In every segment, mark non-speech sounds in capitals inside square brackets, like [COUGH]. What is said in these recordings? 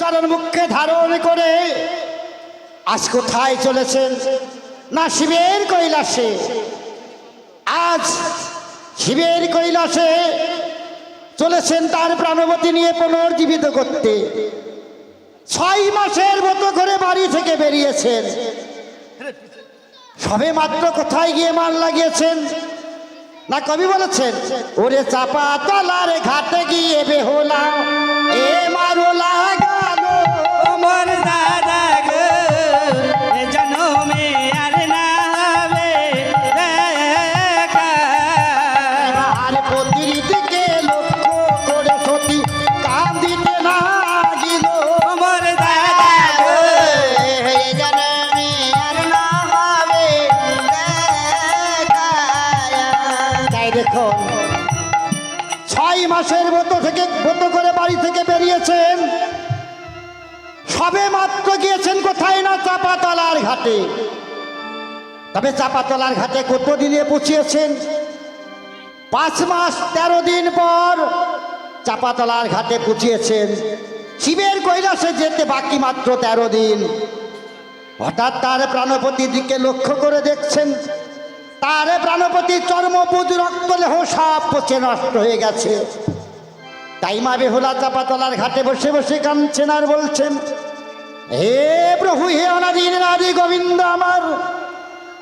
উচ্চারণ মুখে ধারণ করে আজ কোথায় চলেছেন? না শিবের কৈলাসে। আজ শিবের কৈলাসে চলেছেন তার প্রাণবতী নিয়ে পুনর্জীবিত করতে। ছয় মাসের মতো করে বাড়ি থেকে বেরিয়েছেন। সবে মাত্র কোথায় গিয়ে মান লাগিয়েছেন? না কবি বলেছেন, ওরে চাপা তলার ঘাটে গিয়ে বেহোলা, এ মারো মাত্র গিয়েছেন কোথায় না চাপাতলার ঘাটে? তবে চাপাতলার ঘাটে কত দিনে পৌঁছিয়েছেন পাঁচ মাস, তেরো দিন পর চাপাতলার ঘাটে পৌঁছিয়েছেন শিবের কৈলাসে যেতে বাকি মাত্র তেরো দিন। হঠাৎ তার প্রাণপতির দিকে লক্ষ্য করে দেখছেন, তার প্রাণপতি চর্মপুজ রক্তলেহ সব পচে নষ্ট হয়ে গেছে। তাই মা বেহুলা চাপাতলার ঘাটে বসে বসে কাঁদছেন আর বলছেন হে প্রভু, হে অনাদিন আদি গোবিন্দ আমার।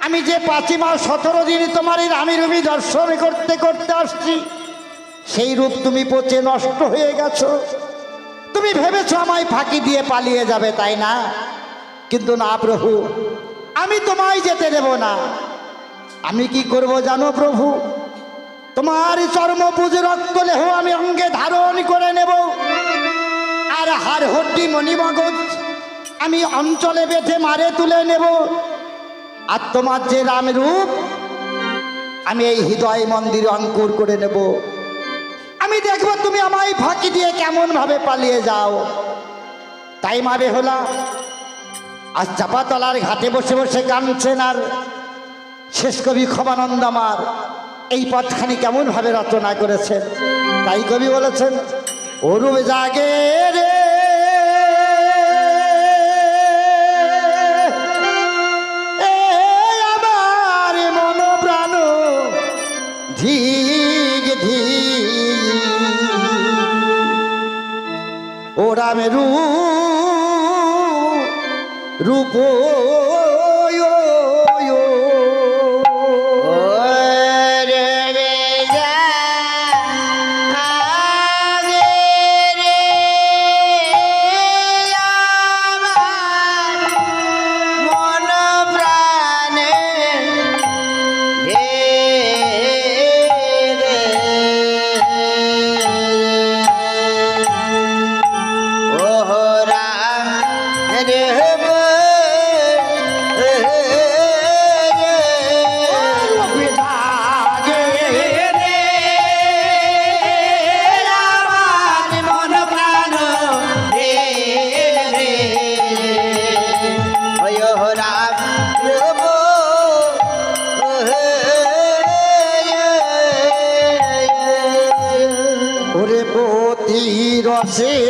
আমি যে পাঁচই মাস সতেরো দিন তোমার এই রামি রবি দর্শন করতে করতে আসছি, সেই রূপ তুমি পচে নষ্ট হয়ে গেছো। তুমি ভেবেছ আমায় ফাঁকি দিয়ে পালিয়ে যাবে, তাই না? কিন্তু না প্রভু, আমি তোমায় যেতে দেব না। আমি কি করব জানো প্রভু? তোমার চর্ম পুজো রক্ত লেহ আমি অঙ্গে ধারণ করে নেব। আর হার হড্ডি মণিমগজ আমি অঞ্চলে বেঁধে মারে তুলে নেব। আর তোমার যে রাম রূপ আমি এই হৃদয় মন্দিরে অঙ্কুর করে নেব। আমি দেখব তুমি আমায় ফাঁকি দিয়ে কেমন ভাবে পালিয়ে যাও। তাই মা বেহলা আজ চাপাতলার ঘাটে বসে বসে কাঁদছেন আর শেষ কবি ক্ষমানন্দ আমার এই পথখানি কেমন ভাবে রচনা করেছেন। তাই কবি বলেছেন অরূপ জাগে রে রূপ রূপ 对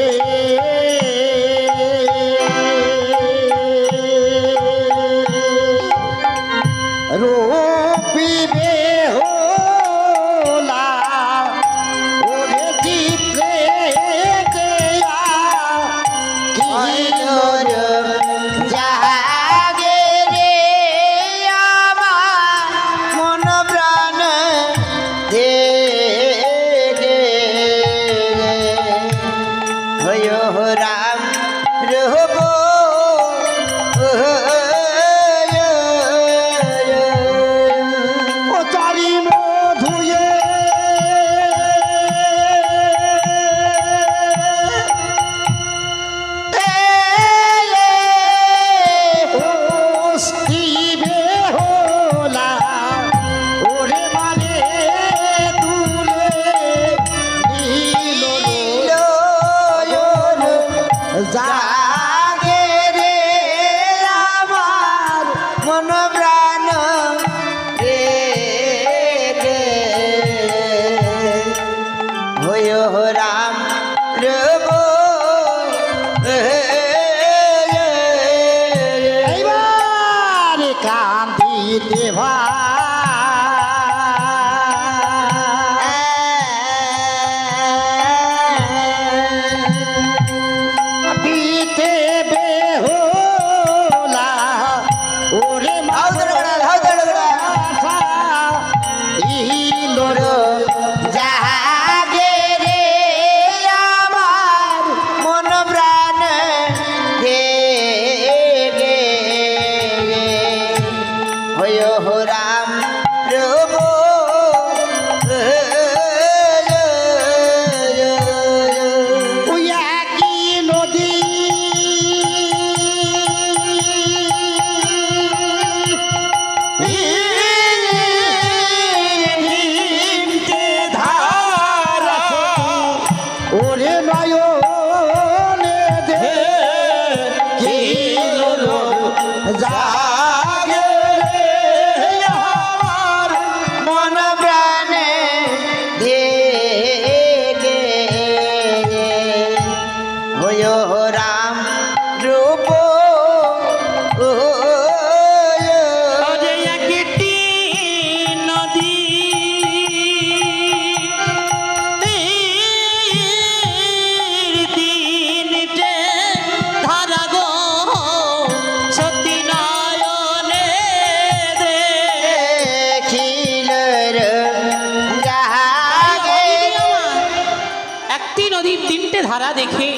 নদীর তিনটে ধারা দেখে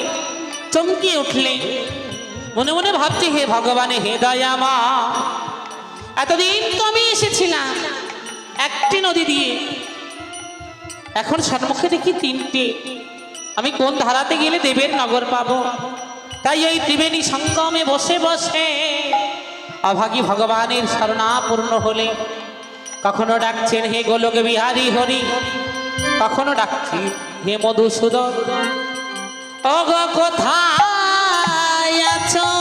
চমকে উঠলে, মনে মনে ভাবছে, হে ভগবানে, হে দয়ামা এতদিন তো আমি এসেছিলাম একটি নদী দিয়ে এখন সম্মুখে দেখি তিনটে। আমি কোন ধারাতে গেলে দেবের নগর পাবো? তাই এই ত্রিবেণী সঙ্গমে বসে বসে অভাগী ভগবানের শরণাপূর্ণ হলে, কখনো ডাকছেন, হে গোলক বিহারী হরি। কখনো ডাকছি? হে মধুসূদন অগ কোথায় আছো?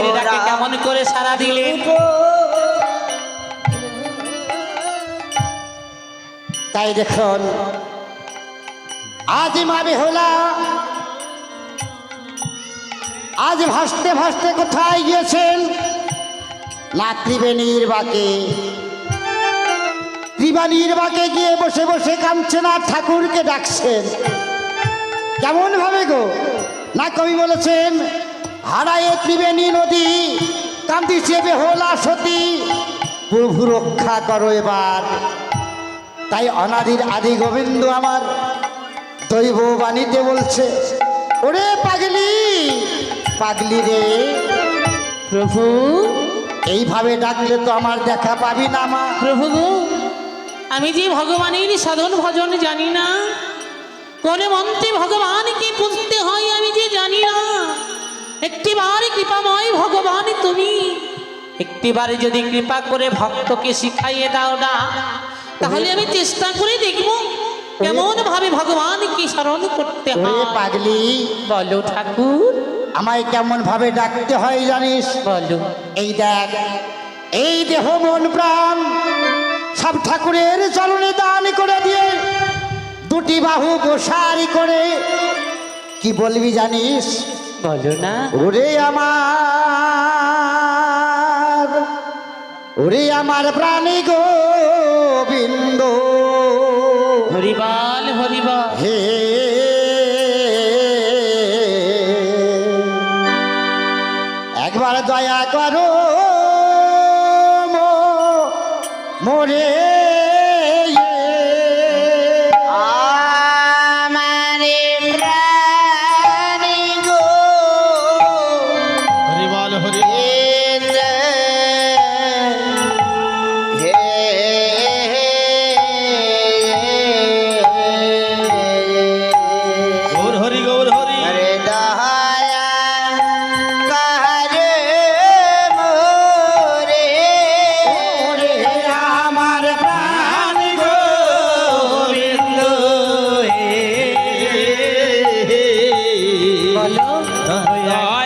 অভাগীর ডাকে কেমন করে সারা দিলেন? তাই দেখুন আজ মা বেহুলা আজ ভাসতে ভাসতে কোথায় গিয়েছেন? না ত্রিবেণীর বাকে। ত্রিবাণীর বাকে গিয়ে বসে বসে কাঁদছেন আর ঠাকুরকে ডাকছেন। কেমন ভাবে গো? না কবি বলেছেন হারায়ে ত্রিবেণী নদী কান্দিছে বেহলা সতী। প্রভু রক্ষা করো এবার। তাই অনাদির আদি গোবিন্দ আমার দৈব বাণীতে বলছে ওরে পাগলি পাগলি রে। প্রভু। এইভাবে ডাকলে তো আমার দেখা পাবি না মা। প্রভু আমি যে ভগবানের সাধন ভজন জানি না কোন মন্ত্রে ভগবানকে পুজতে হয় একটিবার কৃপাময় ভগবান তুমি। একটিবার যদি কৃপা করে ভক্তকে শিখাইয়ে দাও না তাহলে আমি চেষ্টা করে দেখব কেমন ভাবে ভগবানকে স্মরণ করতে হয়। পাগলি বলো ঠাকুর। আমায় কেমন ভাবে ডাকতে হয় জানিস? বলো। এই দেখ এই দেহ মন প্রাণ সব ঠাকুরের চরণে দান করে দিয়ে দুটি বাহু গোসারি করে। কি বলবি জানিস? বলো না। ওরে আমার ওরে আমার প্রাণী গোবিন্দ। হরিবাল হরিবাল। হে একবার দয়া করো মো- মোরে বলো [LAUGHS]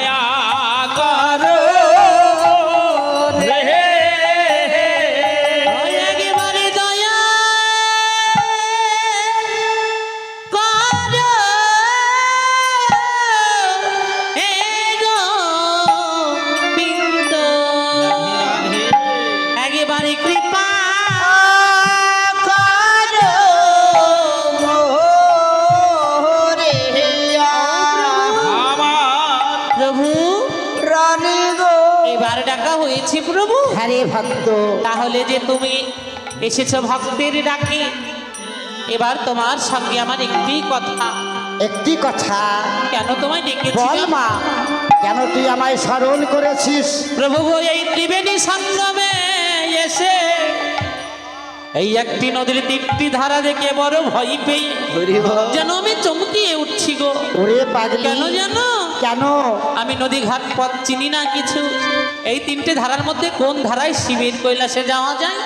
গো এবার ডাকা হয়েছে প্রভু। হ্যাঁ রে ভক্ত। তাহলে যে তুমি এসেছ ভক্তের ডাকে এবার তোমার সঙ্গে আমার একটি কথা। একটি কথা। কেন তোমায় বল মা কেন তুই আমায় স্মরণ করেছিস? প্রভু এই ত্রিবেণী সঙ্গমে এসে এই একটি নদীর তিনটি ধারা দেখে বড় ভয় পেই যেন আমি চমকিয়ে উঠছি গো। ওরে পাগলি। কেন জানো কেন? আমি নদী ঘাট পথ চিনি না কিছু। এই তিনটে ধারার মধ্যে কোন ধারায় শিবের কৈলাসে যাওয়া যায়?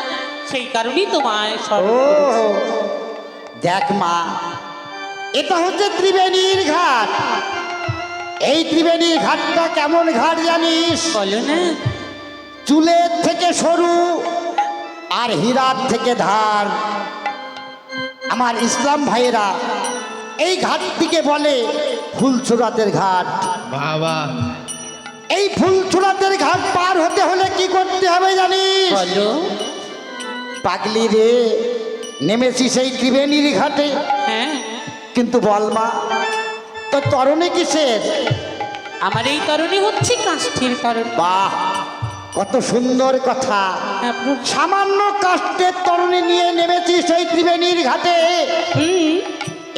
সেই কারণেই তোমায় দেখ মা এটা হচ্ছে ত্রিবেণীর ঘাট। এই ত্রিবেণীর ঘাটটা কেমন ঘাট জানিস? বলো না। চুলের থেকে সরু আর হীরার থেকে ধার। আমার ইসলাম ভাইয়েরা এই ঘাটটিকে বলে ফুলছুরাতের ঘাট। বাবা। এই ফুলছুরাতের ঘাট পার হতে হলে কি করতে হবে জানিস? বলো। পাগলি রে নেমেছি সেই ত্রিবেণীর ঘাটে। হ্যাঁ। কিন্তু বল মা তো তরণে কিসের? আমার এই তরণী হচ্ছে কাষ্ঠের তরণী। বাহ কত সুন্দর কথা। হ্যাঁ, সামান্য কাষ্টের তরণে নিয়ে নেমেছি সেই ত্রিবেণীর ঘাটে। হুম,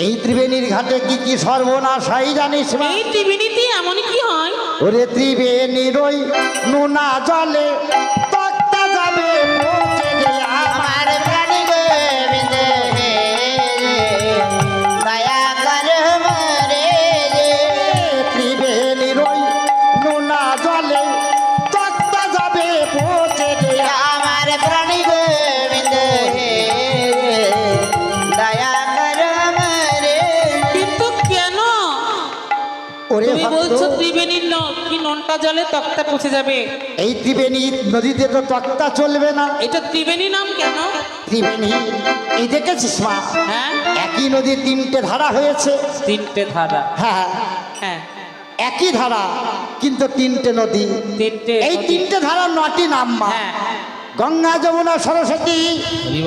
এই ত্রিবেণীর ঘাটে কি কি সর্বনাশাই জানিস না এই ত্রিবেণীতে এমন কি হয়? ওরে ত্রিবেণীর ওই নোনা জলে পচে যাবে এই ত্রিবেণী নদীতে তো তক্তা চলবে না। এটা ত্রিবেণী নাম কেন? ত্রিবেণী এই দেখেছিস মা? হ্যাঁ। একই নদীর তিনটে ধারা হয়েছে। তিনটে ধারা। হ্যাঁ। হ্যাঁ। একই ধারা কিন্তু তিনটে নদী। তিনটে এই তিনটে ধারা নটি নাম মা। হ্যাঁ। গঙ্গা যমুনা সরস্বতী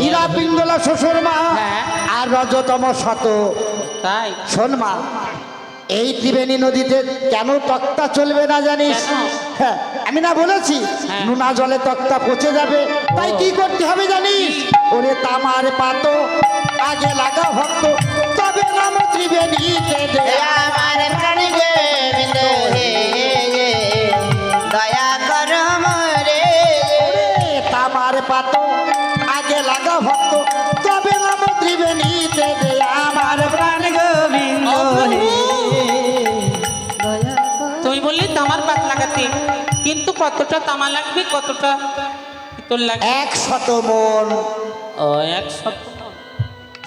ইরা পিঙ্গলা শ্বশুর মা হ্যাঁ। আর রজতম শত। তাই। শোন মা এই ত্রিবেণী নদীতে কেন তক্তা চলবে না জানিস? হ্যাঁ আমি না বলেছি হ্যাঁ। নুনা জলে তক্তা পচে যাবে তাই কি করতে হবে জানিস ওরে তামার পাতো আগে লাগা ভক্ত তবে নাম ত্রিবেণী দে। আমার প্রাণী গোবিন্দ দয়া কর রে ওরে তামার পাতো কিন্তু কতটা তামা লাগবে কতটা তোর লাগবে? এক শত মন। ও এক শত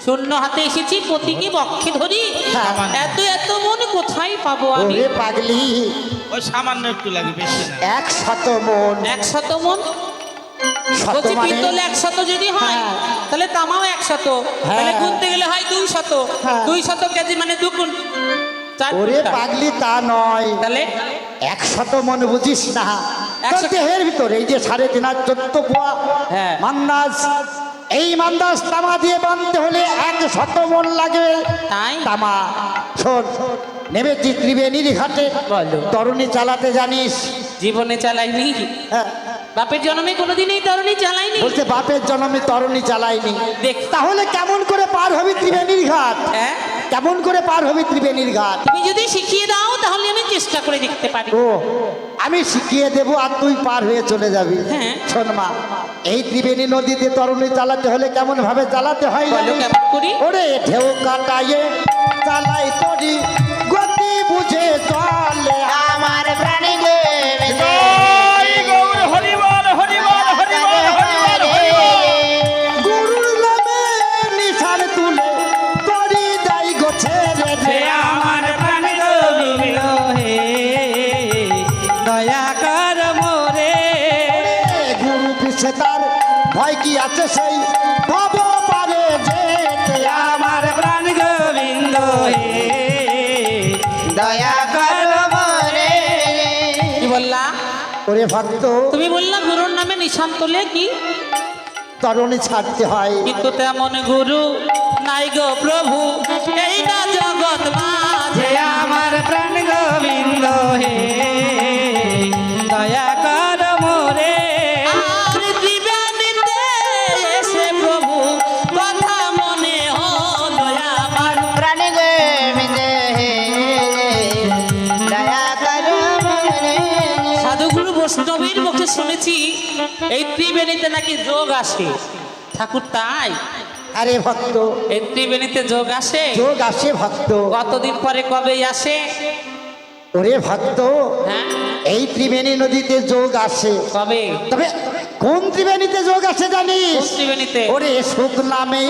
শূন্য হাতে এসেছি প্রতীকে বক্ষে ধরি। হ্যাঁ। এত এত মন কোথায় পাবো আমি? ওরে পাগলি। ওই সামান্য একটু লাগে বেশি না। এক শত মন? এক শত মন বলছি মানে? পিতল যদি হয় হ্যাঁ। তাহলে তামাও এক শত হ্যাঁ। তাহলে গুনতে গেলে হয় দুই শত। দুই শত কেজি মানে দু গুণ চার ওরে। পাগলি তা নয়। তাহলে? এক শত মন বুঝিস না। দেহের ভিতরে এই যে সাড়ে তিন হাজার চোদ্দ পোয়া হ্যাঁ। মান্দাজ এই মান্দাজ তামা দিয়ে বাঁধতে হলে এক শত মন তাই? তামা শোন নেমেছি ত্রিবেণীর ঘাটে। তরুণী চালাতে জানিস। জীবনে চালাইনি? হ্যাঁ, বাপের জন্মে কোনোদিন এই তরণী চালাইনি? বলছে বাপের জন্মে তরুণী চালাইনি। দেখ। তাহলে কেমন করে পার হবে ত্রিবেণীর ঘাট? হ্যাঁ? কেমন করে পার হবে ত্রিবেণীর ঘাট? তুমি যদি শিখিয়ে দাও তাহলে আমি চেষ্টা করে দেখতে পারি। ও আমি শিখিয়ে দেব আর তুই পার হয়ে চলে যাবি। হ্যাঁ। শোন মা এই ত্রিবেণী নদীতে তরুণী চালাতে হলে কেমন ভাবে চালাতে হয় ওরে ঢেউ কাটায়ে চালাই তরি। ওরে ভক্ত। তুমি বললা গুরুর নামে নিশান তোলে কি? তরণে ছাড়তে হয়। কিন্তু তেমন গুরু নাই গো প্রভু। এই না জগৎ মাঝে। আমার প্রাণ গোবিন্দ হে। শুনেছি এই ত্রিবেণীতে নাকি যোগ আসে। ঠাকুর তাই? আরে ভক্ত। এই ত্রিবেণীতে যোগ আসে? যোগ আসে ভক্ত। কতদিন পরে কবে আসে? ওরে ভক্ত হ্যাঁ? এই ত্রিবেণী নদীতে যোগ আসে। কবে? তবে কোন ত্রিবেণীতে যোগ আসে জানিস? ত্রিবেণীতে? ওরে নামে